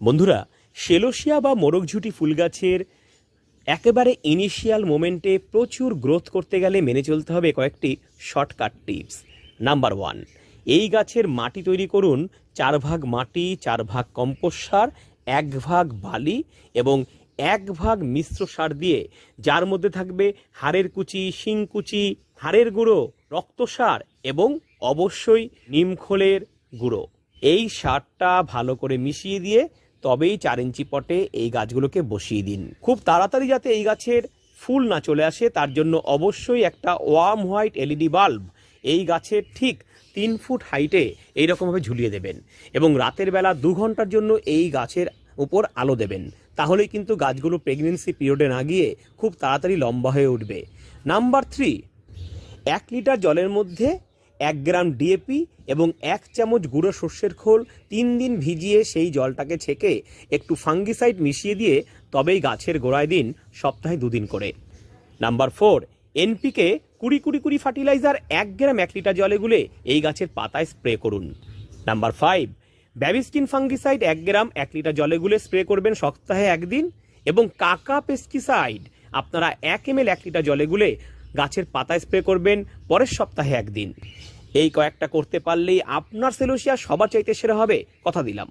বন্ধুরা সেলোসিয়া বা মোরগঝুটি ফুল গাছের একেবারে ইনিশিয়াল মোমেন্টে প্রচুর গ্রোথ করতে গেলে মেনে চলতে হবে কয়েকটি শর্টকাট টিপস। নাম্বার ওয়ান, এই গাছের মাটি তৈরি করুন। চার ভাগ মাটি, চার ভাগ কম্পোস্ট সার, এক ভাগ বালি এবং এক ভাগ মিশ্র সার দিয়ে, যার মধ্যে থাকবে হাড়ের কুচি শিংকুচি হাড়ের গুঁড়ো রক্তসার এবং অবশ্যই নিমখোলের গুঁড়ো। এই সারটা ভালো করে মিশিয়ে দিয়ে তবেই চার ইঞ্চি পটে এই গাছগুলোকে বসিয়ে দিন। খুব তাড়াতাড়ি যাতে এই গাছের ফুল না চলে আসে, তার জন্য অবশ্যই একটা ওয়ার্ম হোয়াইট এলইডি বাল্ব এই গাছের ঠিক তিন ফুট হাইটে এইরকমভাবে ঝুলিয়ে দেবেন এবং রাতের বেলা দু ঘণ্টার জন্য এই গাছের উপর আলো দেবেন। তাহলেই কিন্তু গাছগুলো প্রেগনেন্সি পিরিয়ডে না গিয়ে খুব তাড়াতাড়ি লম্বা হয়ে উঠবে। নাম্বার থ্রি, এক লিটার জলের মধ্যে এক গ্রাম ডিএপি এবং এক চামচ গুঁড়ো সর্ষের খোল তিন দিন ভিজিয়ে সেই জলটাকে ছেঁকে একটু ফাঙ্গিসাইড মিশিয়ে দিয়ে তবেই গাছের গোড়ায় দিন, সপ্তাহে দুদিন করে। নাম্বার ফোর এনপিকে কুড়ি কুড়ি কুড়ি ফার্টিলাইজার এক গ্রাম এক লিটার জলে গুলে এই গাছের পাতায় স্প্রে করুন। নাম্বার ফাইভ ব্যাবিস্টিন ফাঙ্গিসাইড এক গ্রাম এক লিটার জলে গুলে স্প্রে করবেন সপ্তাহে একদিন এবং কাকা পেস্টিসাইড আপনারা এক এম এক লিটার জলে গুলে গাছের পাতায় স্প্রে করবেন পরের সপ্তাহে একদিন। এই কয়েকটা করতে পারলেই আপনার সেলোসিয়া সবার চাইতে সেরা হবে কথা দিলাম।